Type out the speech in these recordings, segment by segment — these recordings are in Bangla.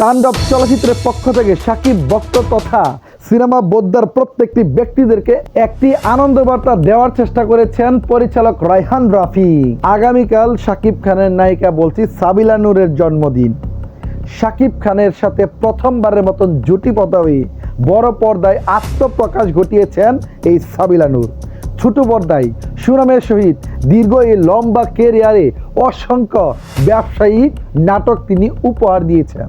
তাণ্ডব চলচ্চিত্রের পক্ষ থেকে সাকিব ভক্ত তথা সিনেমা বোদ্ধার প্রত্যেকটি ব্যক্তিদেরকে একটি আনন্দ বার্তা দেওয়ার চেষ্টা করেছেন পরিচালক রায়হান রাফি। আগামীকাল সাকিব খানের নায়িকা বলছি সাবিলা নূরের জন্মদিন। সাকিব খানের সাথে প্রথমবারের মতন জুটি পতাবে বড় পর্দায় আত্মপ্রকাশ ঘটিয়েছেন এই সাবিলা নূর। ছোট পর্দায় সুনামের সহিত দীর্ঘ এই লম্বা কেরিয়ারে অসংখ্য ব্যবসায়ী নাটক তিনি উপহার দিয়েছেন।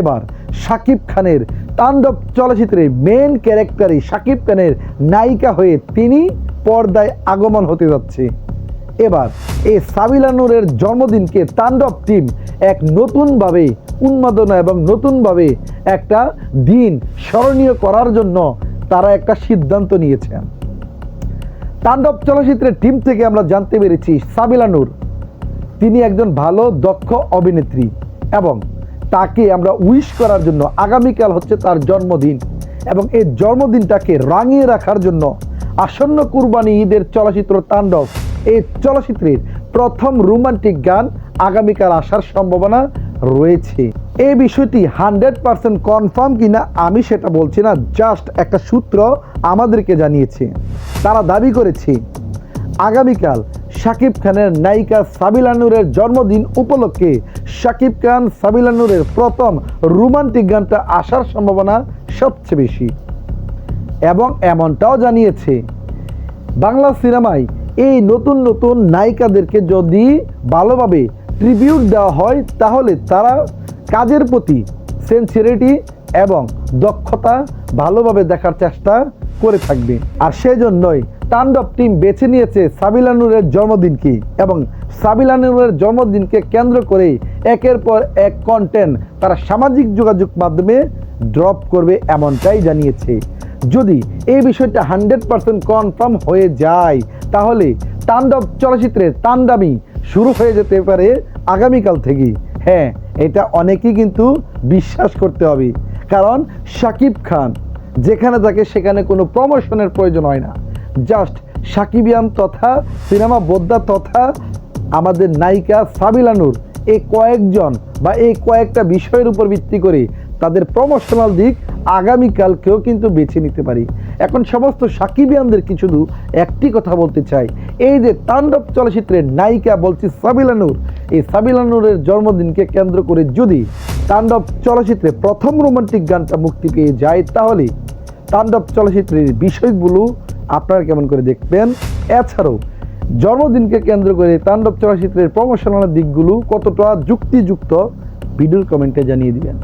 এবার শাকিব খানের তাণ্ডব চলচ্চিত্রে মেন ক্যারেক্টারে শাকিব খানের নায়িকা হয়ে তিনি পর্দায় আগমন হতে যাচ্ছে। এবার এ সাবিলা নূরের জন্মদিনকে তাণ্ডব টিম এক নতুনভাবে উন্মাদনা এবং নতুনভাবে একটা দিন স্মরণীয় করার জন্য তারা একটা সিদ্ধান্ত নিয়েছেন। তাণ্ডব চলচ্চিত্রের টিম থেকে আমরা জানতে পেরেছি সাবিলা নূর। তিনি একজন ভালো, দক্ষ অভিনেত্রী এবং তাকে আমরা উইশ করার জন্য আগামীকাল হচ্ছে তার জন্মদিন এবং এই জন্মদিনটাকে রাঙিয়ে রাখার জন্য আসন্ন কুরবানি ঈদের চলচ্চিত্র তাণ্ডব, এই চলচ্চিত্রের প্রথম রোমান্টিক গান আগামীকাল আসার সম্ভাবনা রয়েছে। এই বিষয়টি হান্ড্রেড পার্সেন্ট কনফার্ম কিনা আমি সেটা বলছি না, জাস্ট একটা সূত্র আমাদেরকে জানিয়েছে। তারা দাবি করেছে আগামীকাল শাকিব খানের নায়িকা সাবিলা নূরের জন্মদিন উপলক্ষে শাকিব খান সাবিলানুরের প্রথম রোমান্টিক গানটা আসার সম্ভাবনা সবচেয়ে বেশি। এবং এমনটাও জানিয়েছে, বাংলা সিনেমায় এই নতুন নতুন নায়িকাদেরকে যদি ভালোভাবে ট্রিবিউট দেওয়া হয়, তাহলে তারা কাজের প্রতি সেন্সিরিটি এবং দক্ষতা ভালোভাবে দেখার চেষ্টা করে থাকবে। আর সেজন্যই তাণ্ডব টিম বেছে নিয়েছে সাবিলা নূরের জন্মদিনকে এবং সাবিলা নূরের জন্মদিনকে কেন্দ্র করে একের পর এক কন্টেন্ট তারা সামাজিক যোগাযোগ মাধ্যমে ড্রপ করবে এমনটাই জানিয়েছে। যদি এই বিষয়টা হান্ড্রেড পার্সেন্ট কনফার্ম হয়ে যায়, তাহলে তাণ্ডব চলচ্চিত্রের তাণ্ডামি শুরু হয়ে যেতে পারে আগামীকাল থেকেই। হ্যাঁ এটা অনেকেই কিন্তু বিশ্বাস করতে হবে। কারণ শাকিব খান, যেখানে থাকে সেখানে কোনো প্রমোশনের প্রয়োজন হয় না। জাস্ট সাকিবিয়াম তথা সিনেমা বোদ্ধা তথা আমাদের নায়িকা সাবিলানুর এই কয়েকজন বা এই কয়েকটা বিষয়ের উপর ভিত্তি করে তাদের প্রমোশনাল দিক আগামীকালকেও কিন্তু বেছে নিতে পারি। এখন সমস্ত সাকিবিয়ানদেরকে শুধু একটি কথা বলতে চাই, এই যে তাণ্ডব চলচ্চিত্রের নায়িকা বলছি সাবিলানুর এই সাবিলানুরের জন্মদিনকে কেন্দ্র করে যদি তাণ্ডব চলচ্চিত্রে প্রথম রোমান্টিক গানটা মুক্তি পেয়ে যায় তাহলে তাণ্ডব চলচ্চিত্রের বিষয়গুলো আপনারা কেমন করে দেখবেন? এছাড়াও, জন্মদিনকে কেন্দ্র করে তাণ্ডব চলচ্চিত্রের প্রমোশনাল দিকগুলো কতটা যুক্তিযুক্ত, ভিডিওর কমেন্টে জানিয়ে দিবেন।